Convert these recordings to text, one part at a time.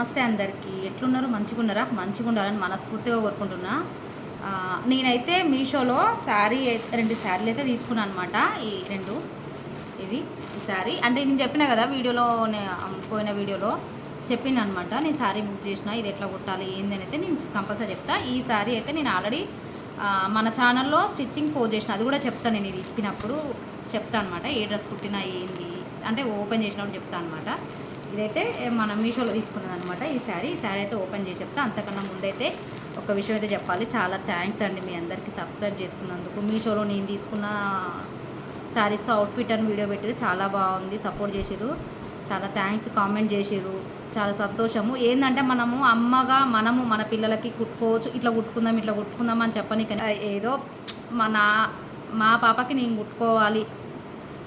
నమస్తే అందరికీ. ఎట్లున్నారు? మంచిగా ఉన్నారా మంచిగా ఉండాలని మనస్ఫూర్తిగా కోరుకుంటున్నా. నేనైతే మీషోలో శారీ అయితే- రెండు శారీలు అయితే తీసుకున్నాను అనమాట ఈ రెండు ఇవి ఈ శారీ. అంటే నేను చెప్పిన కదా వీడియోలో పోయిన వీడియోలో చెప్పిన అనమాట నేను శారీ బుక్ చేసిన ఇది ఎట్లా కుట్టాలి ఏంది అని అయితే నేను కంపల్సరీ చెప్తా. ఈ శారీ అయితే నేను ఆల్రెడీ మన ఛానల్లో స్టిచ్చింగ్ పోస్ట్ చేసిన అది కూడా చెప్తాను నేను ఇది ఇప్పినప్పుడు చెప్తా అనమాట ఏ డ్రెస్ కుట్టినా ఏంది అంటే ఓపెన్ చేసినప్పుడు చెప్తా అనమాట ఇదైతే మనం మీషోలో తీసుకున్నది అనమాట ఈ శారీ. ఈ శారీ అయితే ఓపెన్ చేసి చెప్తా. అంతకన్నా ముందైతే ఒక విషయం అయితే చెప్పాలి. చాలా థ్యాంక్స్ అండి మీ అందరికీ సబ్స్క్రైబ్ చేసుకున్నందుకు. మీషోలో నేను తీసుకున్న శారీస్తో అవుట్ఫిట్ అని వీడియో పెట్టారు. చాలా బాగుంది. సపోర్ట్ చేసిరు. చాలా థ్యాంక్స్. కామెంట్ చేసిరు. చాలా సంతోషము. ఏంటంటే మనము అమ్మగా మనము మన పిల్లలకి కుట్టుకోవచ్చు. ఇట్లా కుట్టుకుందాం ఇట్లా కుట్టుకుందాం అని చెప్పని కానీ ఏదో మన మా పాపకి నేను కుట్టుకోవాలి.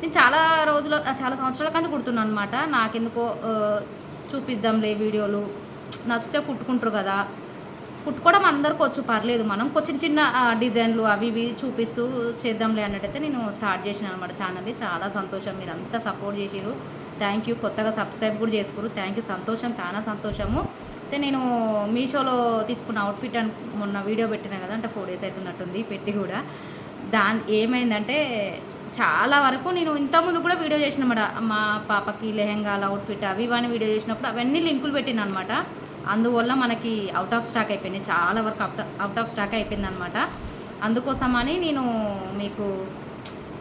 నేను చాలా రోజులు చాలా సంవత్సరాల కంటే కుడుతున్నాను అనమాట నాకెందుకో చూపిద్దాంలే వీడియోలు. నచ్చితే కుట్టుకుంటారు కదా. కుట్టుకోవడం అందరికి వచ్చు పర్లేదు. మనం చిన్న చిన్న డిజైన్లు అవి ఇవి చూపిస్తూ చేద్దాంలే అన్నట్టయితే నేను స్టార్ట్ చేసిన అనమాట ఛానల్ చాలా సంతోషం. మీరు అంతా సపోర్ట్ చేసిరు థ్యాంక్ యూ. కొత్తగా సబ్స్క్రైబ్ కూడా చేసుకోరు థ్యాంక్ యూ. సంతోషం. చాలా సంతోషము. అయితే నేను మీషోలో తీసుకున్న అవుట్ఫిట్ అని మొన్న వీడియో పెట్టినా కదా అంటే ఫోర్ డేస్ అవుతున్నట్టుంది పెట్టి కూడా. దాని ఏమైందంటే చాలా వరకు నేను ఇంతకుముందు కూడా వీడియో చేసిన అనమాట మా పాపకి లెహెంగాల అవుట్ఫిట్ అవి ఇవన్నీ వీడియో చేసినప్పుడు అవన్నీ లింకులు పెట్టిన అనమాట అందువల్ల మనకి అవుట్ ఆఫ్ స్టాక్ అయిపోయినాయి. చాలా వరకు అవుట్ అవుట్ ఆఫ్ స్టాక్ అయిపోయింది అనమాట అందుకోసమని నేను మీకు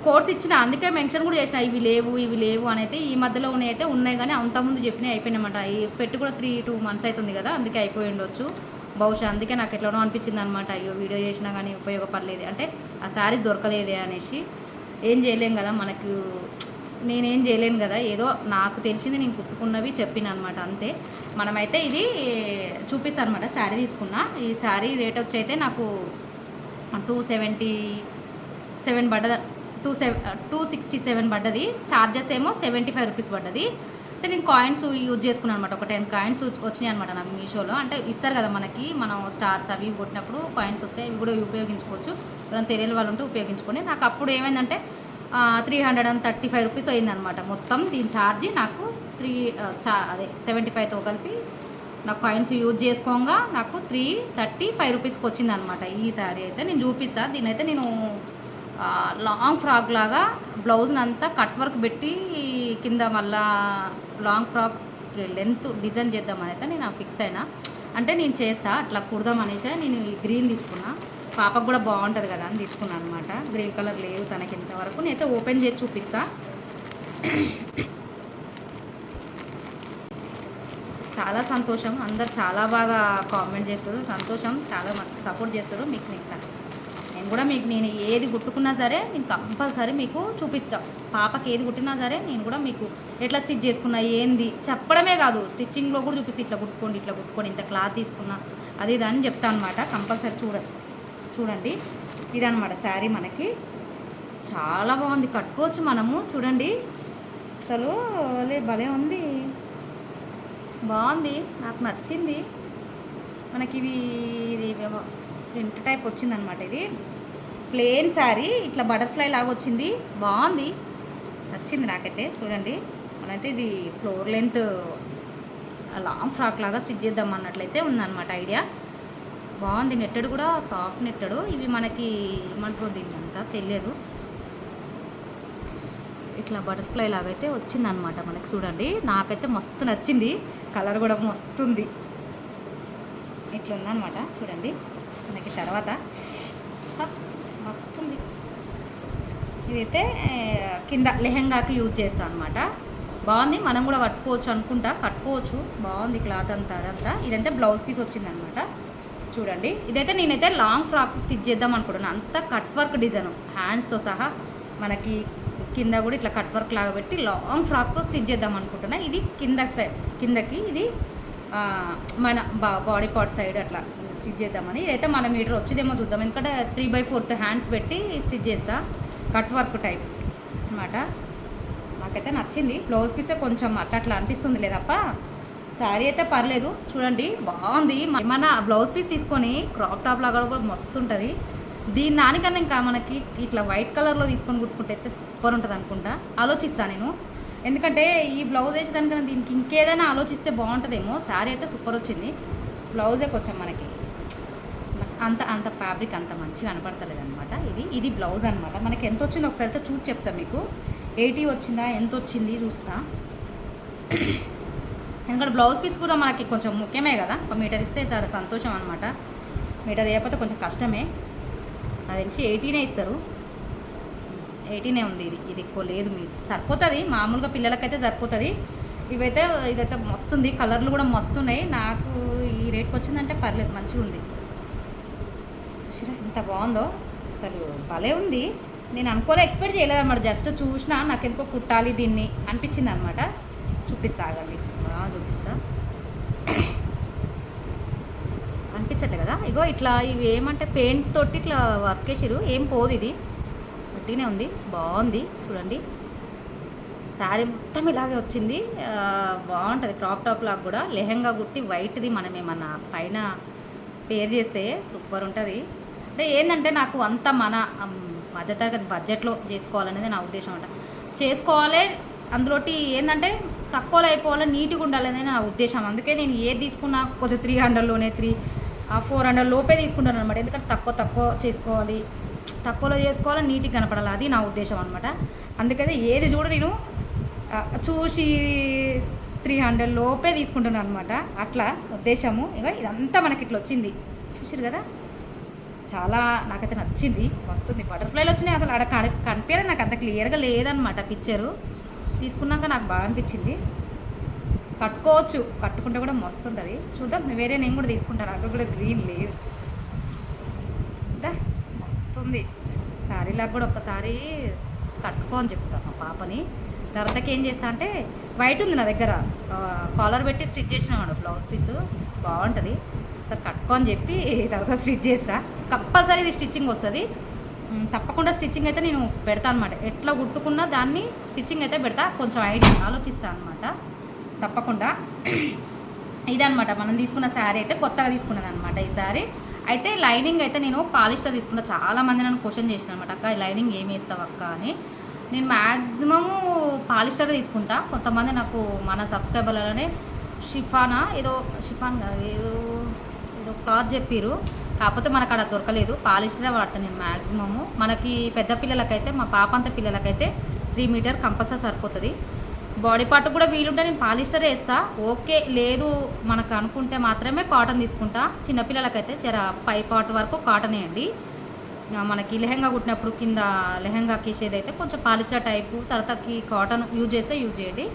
కోర్స్ ఇచ్చిన. అందుకే మెన్షన్ కూడా చేసిన. ఇవి లేవు ఇవి లేవు అని అయితే ఈ మధ్యలో ఉన్నాయి అయితే ఉన్నాయి కానీ అంతకుముందు చెప్పినవి అయిపోయినాయన్నమాట ఈ పెట్టి కూడా త్రీ టూ మంత్స్ అవుతుంది కదా అందుకే అయిపోయి ఉండొచ్చు. బహుశా అందుకే నాకు ఎట్లనో అనిపించింది అనమాట అయ్యో వీడియో చేసినా కానీ ఉపయోగపడలేదు. అంటే ఆ శారీస్ దొరకలేదే అనేసి. ఏం చేయలేం కదా మనకు నేనేం చేయలేను కదా ఏదో నాకు తెలిసింది నేను కుట్టుకున్నవి చెప్పిన అనమాట అంతే. మనమైతే ఇది చూపిస్తాను అనమాట శారీ తీసుకున్నా. ఈ శారీ రేట్ వచ్చి అయితే నాకు టూ సెవెంటీ సెవెన్ పడ్డది two seven two sixty seven పడ్డది. ఛార్జెస్ ఏమో సెవెంటీ ఫైవ్ రూపీస్ పడ్డది. అయితే నేను కాయిన్స్ యూజ్ చేసుకున్నాను అనమాట ఒక టెన్ కాయిన్స్ వచ్చినాయి అనమాట నాకు మీషోలో. అంటే ఇస్తారు కదా మనకి మనం స్టార్స్ అవి కొట్టినప్పుడు కాయిన్స్ వస్తాయి ఇవి కూడా ఉపయోగించుకోవచ్చు. ఎవరైనా తెలియని వాళ్ళు ఉంటే ఉపయోగించుకొని నాకు అప్పుడు ఏమైందంటే three hundred and thirty five rupees అయిందనమాట మొత్తం. దీని ఛార్జీ నాకు త్రీ చా అదే సెవెంటీ ఫైవ్తో కలిపి నాకు కాయిన్స్ యూజ్ చేసుకోగా నాకు త్రీ థర్టీ ఫైవ్ రూపీస్కి వచ్చింది అనమాట ఈ శారీ అయితే. నేను చూపిస్తాను దీని అయితే నేను లాంగ్ ఫ్రాక్ లాగా బ్లౌజ్ని అంతా కట్ వర్క్ పెట్టి కింద మళ్ళా లాంగ్ ఫ్రాక్ లెంత్ డిజైన్ చేద్దామని అయితే నేను ఫిక్స్ అయినా. అంటే నేను చేస్తా అట్లా కుడదాం అనేసి నేను గ్రీన్ తీసుకున్నా. పాపకు కూడా బాగుంటుంది కదా అని తీసుకున్నాను అనమాట గ్రీన్ కలర్ లేదు తనకి ఇంతవరకు. నేనైతే ఓపెన్ చేసి చూపిస్తా. చాలా సంతోషం. అందరు చాలా బాగా కామెంట్ చేస్తారు. సంతోషం. చాలా మాకు సపోర్ట్ చేస్తారు. మీకు నేను కూడా మీకు నేను ఏది కుట్టుకున్నా సరే నేను కంపల్సరీ మీకు చూపించా పాపకి ఏది కుట్టినా సరే నేను కూడా మీకు ఎట్లా స్టిచ్ చేసుకున్నా ఏంది చెప్పడమే కాదు. స్టిచ్చింగ్లో కూడా చూపిస్తే ఇట్లా కుట్టుకోండి ఇట్లా కుట్టుకోండి ఇంత క్లాత్ తీసుకున్నా. అది ఇది అని చెప్తాను అనమాట కంపల్సరీ చూడండి చూడండి. ఇదనమాట శారీ మనకి. చాలా బాగుంది. కట్టుకోవచ్చు మనము. చూడండి. అసలు లే భలే ఉంది. బాగుంది. నాకు నచ్చింది. మనకి ఇవి ఇది ప్రింట్ టైప్ వచ్చిందనమాట ఇది. ప్లేన్ శారీ ఇట్లా బటర్ఫ్లై లాగా వచ్చింది. బాగుంది. నచ్చింది నాకైతే. చూడండి. మనైతే ఇది ఫ్లోర్ లెంత్ లాంగ్ ఫ్రాక్ లాగా స్టిచ్ చేద్దాం అన్నట్లయితే ఉందన్నమాట ఐడియా. బాగుంది. నెట్టడు కూడా సాఫ్ట్ నెట్టడు. ఇవి మనకి ఏమంటారు దీన్ని? అంతా తెలియదు. ఇట్లా బటర్ఫ్లై లాగా అయితే వచ్చిందనమాట మనకి చూడండి. నాకైతే మస్తు నచ్చింది. కలర్ కూడా మస్తుంది. ఇట్లా ఉందన్నమాట చూడండి. మనకి తర్వాత. ఇదైతే కింద లెహంగాకి యూజ్ చేస్తాను అనమాట బాగుంది మనం కూడా కట్టుకోవచ్చు అనుకుంటా. కట్టుకోవచ్చు బాగుంది క్లాత్ అంతా అదంతా. ఇదంతా బ్లౌజ్ పీస్ వచ్చిందనమాట చూడండి. ఇదైతే నేనైతే లాంగ్ ఫ్రాక్ స్టిచ్ చేద్దాం అనుకుంటున్నాను అంతా కట్ వర్క్ డిజైన్. హ్యాండ్స్తో సహా మనకి కింద కూడా ఇట్లా కట్ వర్క్ లాగా పెట్టి లాంగ్ ఫ్రాక్ స్టిచ్ చేద్దాం అనుకుంటున్నా. ఇది కింద సైడ్ కిందకి ఇది మన బా బాడీ పార్ట్ సైడ్ అట్లా స్టిచ్ చేద్దామని. ఇదైతే మన మీటర్ వచ్చేదేమో చూద్దాం. ఎందుకంటే త్రీ బై ఫోర్త్ హ్యాండ్స్ పెట్టి స్టిచ్ చేస్తాను కట్ వర్క్ టైప్ అనమాట నాకైతే నచ్చింది. బ్లౌజ్ పీసే కొంచెం అట్లా అట్లా అనిపిస్తుంది లేదప్ప శారీ అయితే పర్లేదు. చూడండి బాగుంది. మన బ్లౌజ్ పీస్ తీసుకొని క్రాప్ టాప్ లాగా కూడా మస్తు ఉంటుంది. దీని దానికన్నా ఇంకా మనకి ఇట్లా వైట్ కలర్లో తీసుకొని కుట్టుకుంటే అయితే సూపర్ ఉంటుంది అనుకుంటా. ఆలోచిస్తాను నేను. ఎందుకంటే ఈ బ్లౌజ్ వేసేదానికన్నా దీనికి ఇంకేదైనా ఆలోచిస్తే బాగుంటుందేమో. శారీ అయితే సూపర్ వచ్చింది. బ్లౌజే కొంచెం మనకి. అంత అంత ఫ్యాబ్రిక్ అంత మంచిగా కనపడతలేదు అనమాట ఇది. ఇది బ్లౌజ్ అనమాట మనకి ఎంత వచ్చిందో ఒకసారి అయితే చూసి చెప్తా మీకు. ఎయిటీ వచ్చిందా ఎంత వచ్చింది చూస్తా. ఎందుకంటే బ్లౌజ్ పీస్ కూడా మనకి కొంచెం ముఖ్యమే కదా. ఒక మీటర్ ఇస్తే చాలా సంతోషం అనమాట మీటర్ వేయకపోతే కొంచెం కష్టమే. అది తెలిసి ఎయిటీనే ఇస్తారు. ఎయిటీనే ఉంది ఇది. ఇది ఎక్కువ లేదు మీరు సరిపోతుంది. మామూలుగా పిల్లలకైతే సరిపోతుంది. ఇవైతే ఇదైతే మస్తుంది. కలర్లు కూడా మస్తున్నాయి. నాకు ఈ రేట్కి వచ్చిందంటే పర్లేదు మంచిగా ఉంది ఎంత బాగుందో. అసలు భలే ఉంది. నేను అనుకోలే ఎక్స్పెక్ట్ చేయలేదు అన్నమాట. జస్ట్ చూసినా నాకు ఎందుకో కుట్టాలి దీన్ని అనిపించింది అనమాట చూపిస్తా ఆగండి బాగా చూపిస్తా. అనిపించట్లే కదా. ఇగో ఇట్లా ఇవి ఏమంటే పెయింట్ తోటి ఇట్లా వర్క్ చేసిరు ఏం పోదు ఇది. గట్టిగానే ఉంది. బాగుంది. చూడండి. శారీ మొత్తం ఇలాగే వచ్చింది. బాగుంటుంది. క్రాప్ టాప్ లాగా కూడా. లెహంగా కుట్టి వైట్ది మనం ఏమన్నా పైన పేర్ చేస్తే సూపర్ ఉంటుంది. అంటే ఏంటంటే నాకు అంత మన మధ్యతరగతి బడ్జెట్లో చేసుకోవాలనేది నా ఉద్దేశం అంట చేసుకోవాలి అందులోటి ఏంటంటే తక్కువలో అయిపోవాలి నీట్గా ఉండాలనేది నా ఉద్దేశం. అందుకే నేను ఏది తీసుకున్నా కొంచెం త్రీ హండ్రెడ్లోనే త్రీ ఫోర్ హండ్రెడ్ లోపే తీసుకుంటాను అనమాట ఎందుకంటే తక్కువ తక్కువ చేసుకోవాలి. తక్కువలో చేసుకోవాలి నీట్గా కనపడాలి అది నా ఉద్దేశం అనమాట అందుకైతే ఏది చూడ నేను చూసి త్రీ హండ్రెడ్ లోపే తీసుకుంటున్నాను అనమాట అట్లా ఉద్దేశము. ఇక ఇదంతా మనకి ఇట్లా వచ్చింది. చూసారు కదా? చాలా నాకైతే నచ్చింది. వస్తుంది. బటర్ఫ్లైలు వచ్చినాయి. అసలు ఆడ కని కనిపించడం నాకు అంత క్లియర్గా లేదనమాట పిక్చరు. తీసుకున్నాక నాకు బాగా అనిపించింది. కట్టుకోవచ్చు. కట్టుకుంటే కూడా మస్తు ఉంటుంది. చూద్దాం. వేరే నేను కూడా తీసుకుంటాను. నాకు కూడా గ్రీన్ లేదు. మస్తుంది. శారీలాగా కూడా ఒక్కసారి కట్టుకో అని చెప్తాను మా పాపని. తర్వాతకి ఏం చేస్తా అంటే వైట్ ఉంది నా దగ్గర. కాలర్ పెట్టి స్టిచ్ చేసినాడు బ్లౌజ్ పీస్ బాగుంటుంది. సరే కట్టుకొని చెప్పి తర్వాత స్టిచ్ చేస్తా. కంపల్సరీ ఇది స్టిచ్చింగ్ వస్తుంది తప్పకుండా స్టిచ్చింగ్ అయితే నేను పెడతా అనమాట ఎట్లా కుట్టుకున్నా దాన్ని స్టిచ్చింగ్ అయితే పెడతా. కొంచెం ఐడియా ఆలోచిస్తాను అనమాట తప్పకుండా. ఇదనమాట మనం తీసుకున్న శారీ అయితే కొత్తగా తీసుకున్నది అనమాట ఈ శారీ అయితే లైనింగ్ అయితే నేను పాలిస్టర్ తీసుకున్నా చాలా మంది నన్ను క్వశ్చన్ చేసిన అనమాట అక్క ఈ లైనింగ్ ఏమి వేస్తావు అక్క? అని. నేను మ్యాక్సిమము పాలిస్టర్ తీసుకుంటా. కొంతమంది నాకు మన సబ్స్క్రైబర్లలోనే షిఫానా ఏదో షిఫాన్ కాదు ఏదో ఏదో క్లాత్ చెప్పారు కాకపోతే మనకు అక్కడ దొరకలేదు. పాలిస్టరే వాడతాను నేను మ్యాక్సిమము మనకి పెద్ద పిల్లలకైతే మా పాప అంత పిల్లలకైతే త్రీ మీటర్ కంపల్సరీ సరిపోతుంది. బాడీ పార్ట్ కూడా వీలుంటే నేను పాలిస్టర్ వేస్తా. ఓకే లేదు మనకు అనుకుంటే మాత్రమే కాటన్ తీసుకుంటా. చిన్నపిల్లలకైతే జర పై పార్ట్ వరకు కాటన్ వేయండి మనకి లెహంగా కుట్టినప్పుడు కింద లెహంగాకి వేసేదైతే కొంచెం పాలిస్టర్ టైపు తర్వాతకి కాటన్ యూజ్ చేస్తే యూజ్ చేయండి.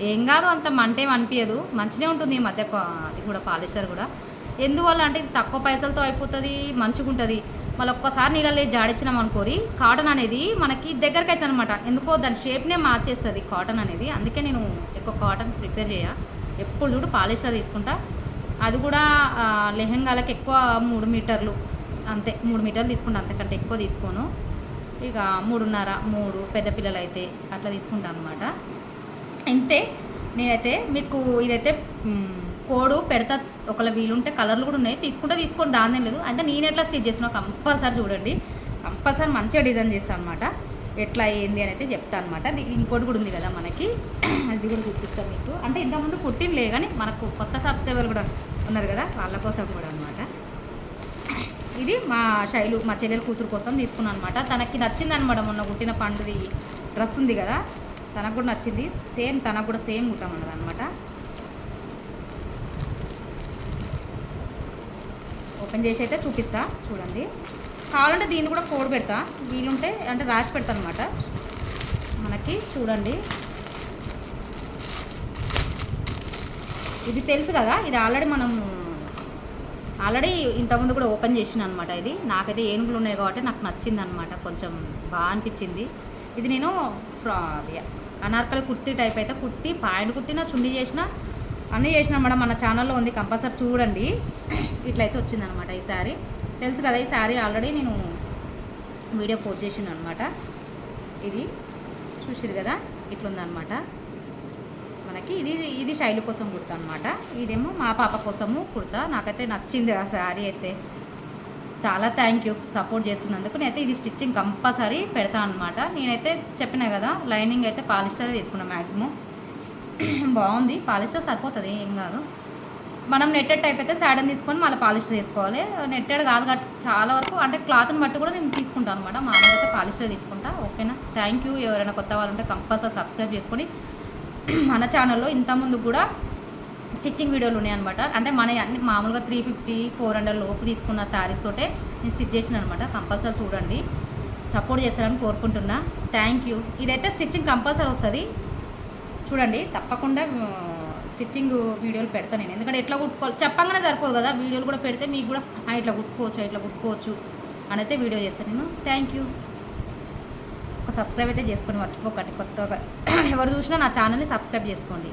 ఏం కాదు అంత మంటేం అనిపించదు మంచిగా ఉంటుంది ఈ మధ్య కా- అది కూడా పాలిస్టర్ కూడా. ఎందువల్ల అంటే ఇది తక్కువ పైసలతో అయిపోతుంది మంచిగా ఉంటుంది. మళ్ళీ ఒక్కసారి నీళ్ళలో జాడించినాం అనుకోరి కాటన్ అనేది మనకి దగ్గరికి అవుతుంది అనమాట ఎందుకో దాని షేప్నే మార్చేస్తుంది కాటన్ అనేది. అందుకే నేను ఎక్కువ కాటన్ ప్రిపేర్ చేయ. ఎప్పుడు చూడు పాలిస్టర్ తీసుకుంటా. అది కూడా లెహెంగాలకు ఎక్కువ మూడు మీటర్లు. అంతే మూడు మీటర్లు తీసుకుంటా అంతకంటే ఎక్కువ తీసుకోను. ఇక మూడున్నర మూడు పెద్ద పిల్లలు అయితే అట్లా తీసుకుంటాను అనమాట అంతే నేనైతే మీకు ఇదైతే కోడు పెడతా ఒకవేళ వీలుంటే కలర్లు కూడా ఉన్నాయి. తీసుకుంటే తీసుకోండి దాని లేదు. అంటే నేను ఎట్లా స్టిచ్ చేస్తున్నా కంపల్సరీ చూడండి. కంపల్సరీ మంచిగా డిజైన్ చేస్తాను అనమాట ఎట్లా ఏంది అని అయితే చెప్తాను అనమాట ఇంకోటి కూడా ఉంది కదా మనకి. అది కూడా చూపిస్తాను మీకు. అంటే ఇంతకుముందు కుట్టినలే కానీ మనకు కొత్త సబ్స్క్రైబర్ కూడా ఉన్నారు కదా వాళ్ళ కోసం కూడా అనమాట ఇది మా శైలు మా చెల్లెల కూతురు కోసం తీసుకున్నాను అనమాట తనకి నచ్చింది అనమాట మొన్న కుట్టిన పండుది డ్రెస్ ఉంది కదా తనకు కూడా నచ్చింది. సేమ్ తనకు కూడా సేమ్ కుట్టామన్నది అనమాట ఓపెన్ చేసి అయితే చూపిస్తా చూడండి. కావాలంటే దీన్ని కూడా కోడ్ పెడతా. వీలుంటే అంటే రాసి పెడతా అనమాట మనకి చూడండి. ఇది తెలుసు కదా ఇది ఆల్రెడీ మనం ఆల్రెడీ ఇంతకుముందు కూడా ఓపెన్ చేసిన అనమాట ఇది. నాకైతే ఏనుగులు ఉన్నాయి కాబట్టి నాకు నచ్చింది అనమాట కొంచెం బాగా అనిపించింది. ఇది నేను ఫ్రా అది అనార్కలి కుర్తీ టైప్ అయితే కుర్తీ పాయింట్ కుట్టిన చుండి చేసిన అన్నీ చేసిన మేడం మన ఛానల్లో ఉంది. కంపల్సరీ చూడండి. ఇట్లయితే వచ్చిందనమాట ఈ శారీ. తెలుసు కదా ఈ శారీ ఆల్రెడీ నేను వీడియో పోస్ట్ చేసిన అనమాట ఇది చూసిరు కదా? ఇట్లుందనమాట మనకి. ఇది ఇది శైలి కోసం కుర్తా అనమాట ఇదేమో మా పాప కోసము కుర్తా నాకైతే నచ్చింది ఆ శారీ అయితే. చాలా థ్యాంక్ యూ సపోర్ట్ చేస్తున్నందుకు. నేనైతే ఇది స్టిచ్చింగ్ కంపల్సరీ పెడతా అనమాట నేనైతే చెప్పిన కదా లైనింగ్ అయితే పాలిస్టర్ తీసుకున్నా మ్యాక్సిమం బాగుంది. పాలిస్టర్ సరిపోతుంది ఏం కాదు. మనం నెట్టెడ్ టైప్ అయితే శాడన్ తీసుకొని మళ్ళీ పాలిస్టర్ చేసుకోవాలి నెట్టెడ్ కాదు కాబట్టి చాలా వరకు అంటే క్లాత్ని బట్టి కూడా నేను తీసుకుంటాను అనమాట మామూలుగా అయితే పాలిస్టర్ తీసుకుంటా. ఓకేనా? థ్యాంక్ యూ ఎవరైనా కొత్త వాళ్ళు ఉంటే కంపల్సరీ సబ్స్క్రైబ్ చేసుకొని మన ఛానల్లో ఇంతకుముందు కూడా స్టిచ్చింగ్ వీడియోలు ఉన్నాయన్నమాట. అంటే మన అన్ని మామూలుగా త్రీ ఫిఫ్టీ ఫోర్ హండ్రెడ్ లోపు తీసుకున్న శారీస్ తోటే నేను స్టిచ్ చేసిన అనమాట కంపల్సరీ చూడండి. సపోర్ట్ చేస్తారని కోరుకుంటున్నా. థ్యాంక్ యూ ఇదైతే స్టిచ్చింగ్ కంపల్సరీ వస్తుంది. చూడండి తప్పకుండా స్టిచ్చింగ్ వీడియోలు పెడతాను నేను. ఎందుకంటే ఎట్లా కుట్టుకోవాలి? చెప్పంగానే సరిపోదు కదా. వీడియోలు కూడా పెడితే మీకు కూడా ఇట్లా కుట్టుకోవచ్చు ఇట్లా కుట్టుకోవచ్చు అని అయితే వీడియో చేస్తాను నేను. థ్యాంక్ యూ ఒక సబ్స్క్రైబ్ అయితే చేసుకోండి మర్చిపోకండి. కొత్తగా ఎవరు చూసినా నా ఛానల్ని సబ్స్క్రైబ్ చేసుకోండి.